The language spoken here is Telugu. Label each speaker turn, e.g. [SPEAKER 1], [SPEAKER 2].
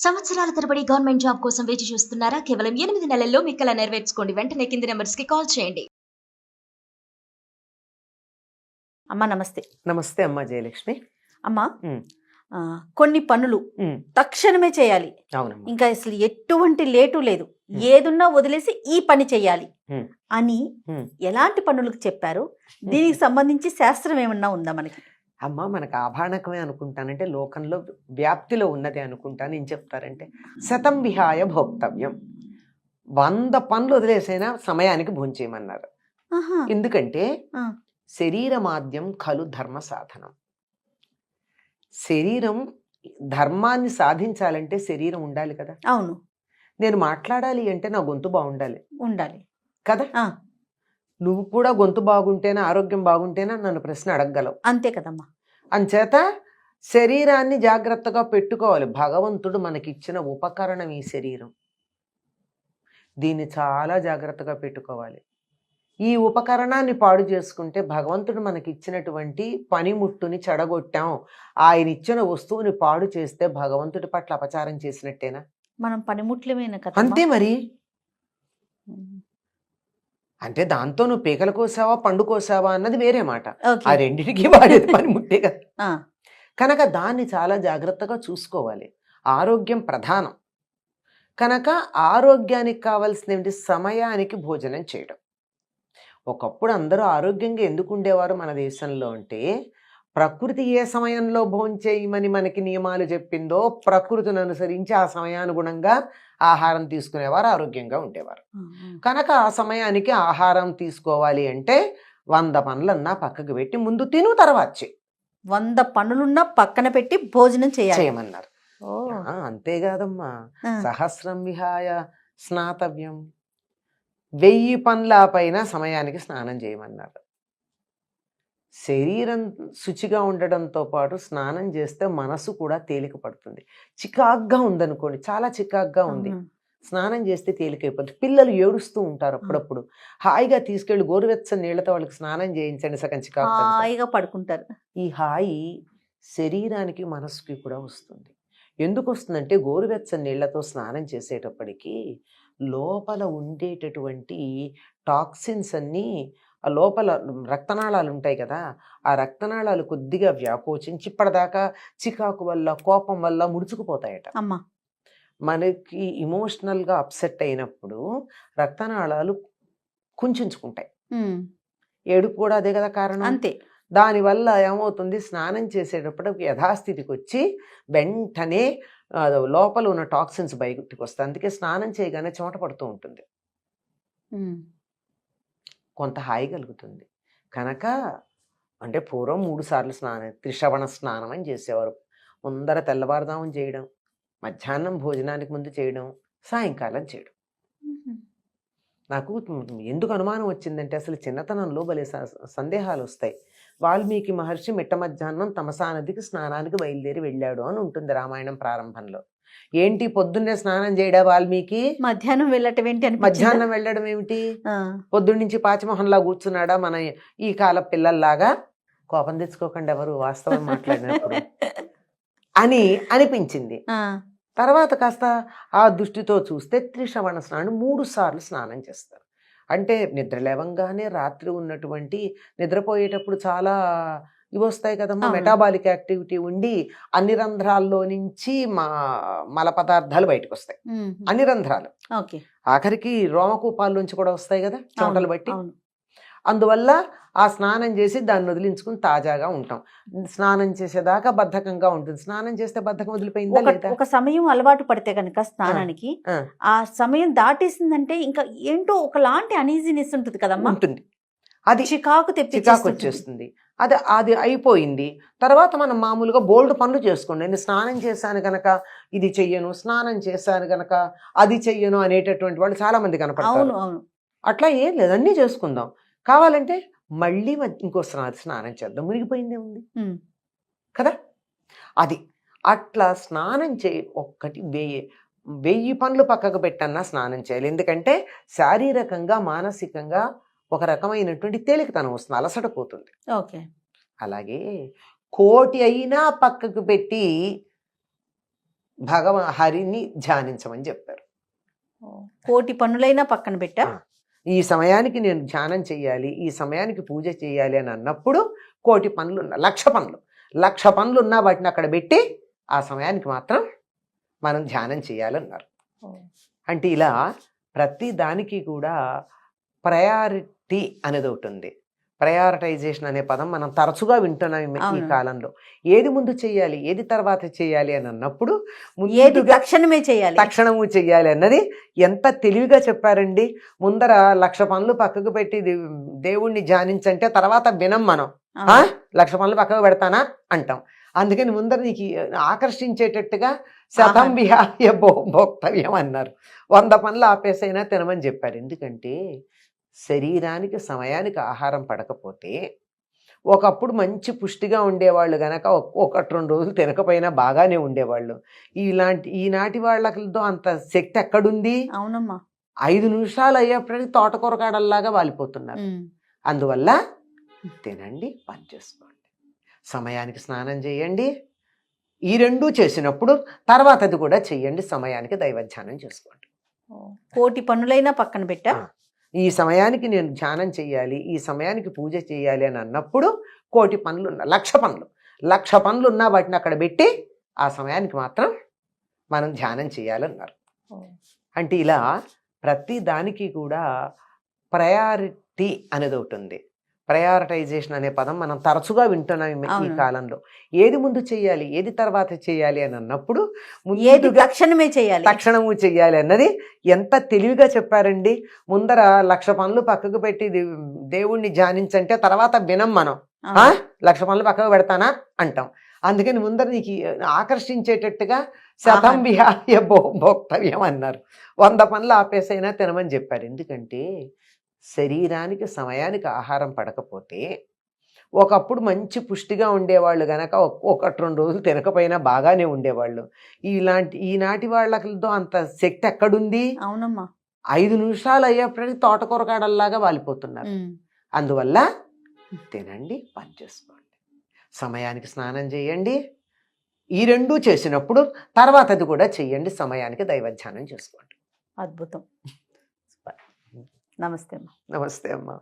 [SPEAKER 1] సంవత్సరాల తరబడి గవర్నమెంట్ జాబ్ కోసం వేచి చూస్తున్నారా? కేవలం ఎనిమిది నెలల్లో మీ కల నెరవేర్చుకోండి. వెంటనే కింది నెంబర్స్కి కాల్ చేయండి.
[SPEAKER 2] అమ్మ నమస్తే.
[SPEAKER 3] నమస్తే అమ్మా జయలక్ష్మి.
[SPEAKER 2] అమ్మ కొన్ని పనులు తక్షణమే చేయాలి. ఇంకా అసలు ఎటువంటి లేటు లేదు. ఏదున్నా వదిలేసి ఈ పని చేయాలి. అని. ఎలాంటి పనులకు చెప్పారు? దీనికి సంబంధించి శాస్త్రం ఏమన్నా ఉందా మనకి?
[SPEAKER 3] అమ్మ మనకు ఆభాణకమే అనుకుంటానంటే లోకంలో వ్యాప్తిలో ఉన్నది అనుకుంటాను. ఏం చెప్తారంటే శతం విహాయ భోక్తవ్యం. వంద పనులు వదిలేసైనా సమయానికి భోంచేయమన్నారు ఎందుకంటే. శరీరమాద్యం ఖలు ధర్మ సాధనం. శరీరం ధర్మాన్ని సాధించాలంటే శరీరం ఉండాలి కదా.
[SPEAKER 2] అవును.
[SPEAKER 3] నేను మాట్లాడాలి అంటే నా గొంతు బాగుండాలి.
[SPEAKER 2] ఉండాలి.
[SPEAKER 3] కదా. నువ్వు కూడా గొంతు బాగుంటేనా ఆరోగ్యం బాగుంటేనా నన్ను ప్రశ్న అడగగలవు.
[SPEAKER 2] అంతే కదమ్మా.
[SPEAKER 3] అంచేత శరీరాన్ని జాగ్రత్తగా పెట్టుకోవాలి. భగవంతుడు మనకిచ్చిన ఉపకరణం ఈ శరీరం. దీన్ని చాలా జాగ్రత్తగా పెట్టుకోవాలి. ఈ ఉపకరణాన్ని పాడు చేసుకుంటే భగవంతుడు మనకి ఇచ్చినటువంటి పనిముట్టుని చెడగొట్టాం. ఆయన ఇచ్చిన వస్తువుని పాడు చేస్తే భగవంతుడి పట్ల అపచారం చేసినట్టేనా?
[SPEAKER 2] మనం పనిముట్లమైన
[SPEAKER 3] అంతే మరి. అంటే దాంతో నువ్వు పీకలు కోసావా పండు కోసావా అన్నది వేరే మాట. ఆ రెండింటికి వాడేది పనిముట్టే కదా. కనుక దాన్ని చాలా జాగ్రత్తగా చూసుకోవాలి. ఆరోగ్యం ప్రధానం. కనుక ఆరోగ్యానికి కావాల్సిన ఏంటి సమయానికి భోజనం చేయడం. ఒకప్పుడు అందరూ ఆరోగ్యంగా ఎందుకు ఉండేవారు మన దేశంలో అంటే ప్రకృతి ఏ సమయంలో భోంచేయమని మనకి నియమాలు చెప్పిందో ప్రకృతిని అనుసరించి ఆ సమయానుగుణంగా ఆహారం తీసుకునేవారు ఆరోగ్యంగా ఉండేవారు. కనుక ఆ సమయానికి ఆహారం తీసుకోవాలి అంటే వంద పనులన్నా పక్కకు పెట్టి ముందు తిను తర్వాత చెయ్.
[SPEAKER 2] వంద పనులున్నా పక్కన పెట్టి భోజనం చేయాలి.
[SPEAKER 3] చేయమన్నారు. అంతేకాదమ్మా సహస్రం విహాయ స్నాతవ్యం. వెయ్యి పనుల పైన సమయానికి స్నానం చేయమన్నారు. శరీరం శుచిగా ఉండడంతో పాటు స్నానం చేస్తే మనసు కూడా తేలిక పడుతుంది చికాగ్గా ఉందనుకోండి చాలా చికాగ్గా ఉంది. స్నానం చేస్తే తేలికైపోతుంది. పిల్లలు ఏడుస్తూ ఉంటారు అప్పుడప్పుడు. హాయిగా తీసుకెళ్ళి గోరువెచ్చని నీళ్ళతో వాళ్ళకి స్నానం చేయించండి సగం చికాకు తగ్గుతుంది.
[SPEAKER 2] హాయిగా పడుకుంటారు.
[SPEAKER 3] ఈ హాయి శరీరానికి మనసుకి కూడా వస్తుంది. ఎందుకు వస్తుందంటే గోరువెచ్చని నీళ్ళతో స్నానం చేసేటప్పటికి లోపల ఉండేటటువంటి టాక్సిన్స్ అన్నీ ఆ లోపల రక్తనాళాలు ఉంటాయి కదా ఆ రక్తనాళాలు కొద్దిగా వ్యాపోచించి ఇప్పటిదాకా చికాకు వల్ల కోపం వల్ల ముడుచుకుపోతాయట.
[SPEAKER 2] అమ్మా!
[SPEAKER 3] మనకి ఇమోషనల్గా అప్సెట్ అయినప్పుడు రక్తనాళాలు కుంచుకుంటాయి ఏడుపు కూడా అదే కదా కారణం.
[SPEAKER 2] అంతే.
[SPEAKER 3] దానివల్ల ఏమవుతుంది? స్నానం చేసేటప్పుడు యథాస్థితికి వచ్చి వెంటనే లోపల ఉన్న టాక్సిన్స్ బయటకు వస్తాయి అందుకే స్నానం చేయగానే చెమట పడుతూ ఉంటుంది. కొంత హాయి కలుగుతుంది కనుక అంటే పూర్వం మూడు సార్లు స్నానం త్రిశ్రవణ స్నానం అని చేసేవారు. ముందర తెల్లవారుదామని చేయడం మధ్యాహ్నం భోజనానికి ముందు చేయడం సాయంకాలం చేయడం. నాకు ఎందుకు అనుమానం వచ్చిందంటే అసలు చిన్నతనంలో భలే సందేహాలు వస్తాయి. వాల్మీకి మహర్షి మిట్ట మధ్యాహ్నం తమసా నదికి స్నానానికి బయలుదేరి వెళ్ళాడు అని ఉంటుంది రామాయణం ప్రారంభంలో. ఏంటి పొద్దున్నే స్నానం చేయడా వాల్మీకి?
[SPEAKER 2] మధ్యాహ్నం వెళ్ళటం ఏంటి అని
[SPEAKER 3] మధ్యాహ్నం వెళ్ళడం ఏమిటి? పొద్దున్నుంచి పాచిమొహంలా కూర్చున్నాడా మన ఈ కాల పిల్లల్లాగా? కోపం తెచ్చుకోకండి ఎవరు వాస్తవం మాట్లాడినప్పుడు. అని అనిపించింది. తర్వాత కాస్త ఆ దృష్టితో చూస్తే త్రిశ్రవణ స్నానం మూడు సార్లు స్నానం చేస్తారు. అంటే నిద్ర లేవంగానే రాత్రి ఉన్నటువంటి నిద్రపోయేటప్పుడు చాలా ఇవి వస్తాయి కదమ్మా. మెటాబాలిక్ యాక్టివిటీ ఉండి అన్ని రంధ్రాల్లో నుంచి మా మల పదార్థాలు బయటకు వస్తాయి. అన్ని రంధ్రాలు. ఆఖరికి రోమకూపాల్లోంచి కూడా వస్తాయి కదా చెమటలు బట్టి. అందువల్ల ఆ స్నానం చేసి దాన్ని వదిలించుకుని తాజాగా ఉంటాం. స్నానం చేసేదాకా బద్ధకంగా ఉంటుంది. స్నానం చేస్తే బద్ధకం వదిలిపోయిందా లేదా?
[SPEAKER 2] ఒక సమయం అలవాటు పడితే కనుక స్నానానికి
[SPEAKER 3] ఆ.
[SPEAKER 2] సమయం దాటేసిందంటే ఇంకా ఏంటో ఒకలాంటి అనీజినెస్ ఉంటుంది కదమ్మా.
[SPEAKER 3] ఉంటుంది. అది
[SPEAKER 2] చికాకు
[SPEAKER 3] చికాకు
[SPEAKER 2] తెప్పించేస్తుంది
[SPEAKER 3] వచ్చేస్తుంది. అది అది అయిపోయింది. తర్వాత మనం మామూలుగా బోల్డ్ పనులు చేసుకోండి. నేను స్నానం చేశాను గనక ఇది చెయ్యను స్నానం చేశాను గనక అది చెయ్యను అనేటటువంటి వాళ్ళు చాలా మంది
[SPEAKER 2] అవును
[SPEAKER 3] కనపడతారు
[SPEAKER 2] అవును.
[SPEAKER 3] అట్లా ఏం లేదు. అన్నీ చేసుకుందాం. కావాలంటే మళ్ళీ ఇంకో స్నా- స్నానం చేద్దాం. మునిగిపోయిందే ఉంది. కదా? అది. అట్లా స్నానం చే ఒక్కటి వెయ్యి వెయ్యి పనులు పక్కకు పెట్టన్నా స్నానం చేయాలి. ఎందుకంటే శారీరకంగా మానసికంగా ఒక రకమైనటువంటి తేలికతనం వస్తుంది అలసట పోతుంది. భగవ హరిని ధ్యానించమని చెప్పారు.
[SPEAKER 2] కోటి పనులైనా పక్కన పెట్టా.
[SPEAKER 3] ఈ సమయానికి నేను ధ్యానం చేయాలి ఈ సమయానికి పూజ చేయాలి అని అన్నప్పుడు కోటి పనులు ఉన్న లక్ష పనులు. లక్ష పనులు ఉన్నా వాటిని అక్కడ పెట్టి ఆ సమయానికి మాత్రం మనం ధ్యానం చేయాలన్నారు అంటే ఇలా ప్రతి దానికి కూడా ప్రయారిటీ అనేది ఒకటి ఉంది ప్రయారిటైజేషన్ అనే పదం మనం తరచుగా వింటున్నాం ఈ-. కాలంలో. ఏది ముందు చేయాలి? ఏది తర్వాత చేయాలి అని అన్నప్పుడు
[SPEAKER 2] ఏది తక్షణమే చేయాలి?
[SPEAKER 3] తక్షణము చెయ్యాలి అన్నది ఎంత తెలివిగా చెప్పారండి. ముందర లక్ష పనులు పక్కకు పెట్టి దేవుణ్ణి ధ్యానించంటే తర్వాత వినం మనం? లక్ష పనులు పక్కకు పెడతానా? అంటాం. అందుకని ముందర నీకు ఆకర్షించేటట్టుగా శతం భో భోక్తవ్యం అన్నారు. వంద పనులు ఆపేసైనా తినమని చెప్పారు. ఎందుకంటే శరీరానికి సమయానికి ఆహారం పడకపోతే ఒకప్పుడు మంచి పుష్టిగా ఉండేవాళ్ళు గనక ఒక- ఒకటి రెండు రోజులు తినకపోయినా బాగానే ఉండేవాళ్ళు. ఇలాంటి ఈనాటి వాళ్ళతో అంత శక్తి ఎక్కడుంది?
[SPEAKER 2] అవునమ్మా.
[SPEAKER 3] ఐదు నిమిషాలు అయ్యేప్పటికీ తోటకూర కాడల్లాగా వాలిపోతున్నారు. అందువల్ల తినండి పని చేసుకోండి. సమయానికి స్నానం చేయండి. ఈ రెండూ చేసినప్పుడు తర్వాత అది కూడా చెయ్యండి సమయానికి దైవధ్యానం చేసుకోండి.
[SPEAKER 2] కోటి పనులైనా పక్కన పెట్టా.
[SPEAKER 3] ఈ సమయానికి నేను ధ్యానం చేయాలి ఈ సమయానికి పూజ చేయాలి అని అన్నప్పుడు కోటి పనులు ఉన్న లక్ష పనులు. లక్ష పనులు ఉన్నా వాటిని అక్కడ పెట్టి ఆ సమయానికి మాత్రం మనం ధ్యానం చేయాలన్నారు. అంటే ఇలా ప్రతి దానికి కూడా ప్రయారిటీ అనేది ఒకటి ఉంది. ప్రయారిటైజేషన్ అనే పదం మనం తరచుగా వింటున్నాం ఈ-. కాలంలో. ఏది ముందు చేయాలి? ఏది తర్వాత చేయాలి అని అన్నప్పుడు
[SPEAKER 2] తక్షణమే చేయాలి?
[SPEAKER 3] తక్షణము చెయ్యాలి అన్నది ఎంత తెలివిగా చెప్పారండి. ముందర లక్ష పనులు పక్కకు పెట్టి దేవుణ్ణి ధ్యానించంటే తర్వాత వినం మనం. లక్ష పనులు పక్కకు పెడతానా? అంటాం. అందుకని ముందర నీకు ఆకర్షించేటట్టుగా శతం. విహాయ భోక్తవ్యం అన్నారు. వంద పనులు ఆపేసైనా తినమని చెప్పారు. ఎందుకంటే శరీరానికి సమయానికి ఆహారం పడకపోతే ఒకప్పుడు మంచి పుష్టిగా ఉండేవాళ్ళు గనక ఒక- ఒకటి రెండు రోజులు తినకపోయినా బాగానే ఉండేవాళ్ళు. ఇలాంటి ఈనాటి వాళ్ళతో అంత శక్తి ఎక్కడుంది?
[SPEAKER 2] అవునమ్మా.
[SPEAKER 3] ఐదు నిమిషాలు అయ్యేప్పటికీ తోటకూర కాడల్లాగా వాలిపోతున్నారు. అందువల్ల తినండి పని చేసుకోండి. సమయానికి స్నానం చేయండి. ఈ రెండూ చేసినప్పుడు తర్వాత అది కూడా చెయ్యండి సమయానికి దైవధ్యానం చేసుకోండి.
[SPEAKER 2] అద్భుతం. నమస్తే అమ్మా.
[SPEAKER 3] నమస్తే అమ్మా.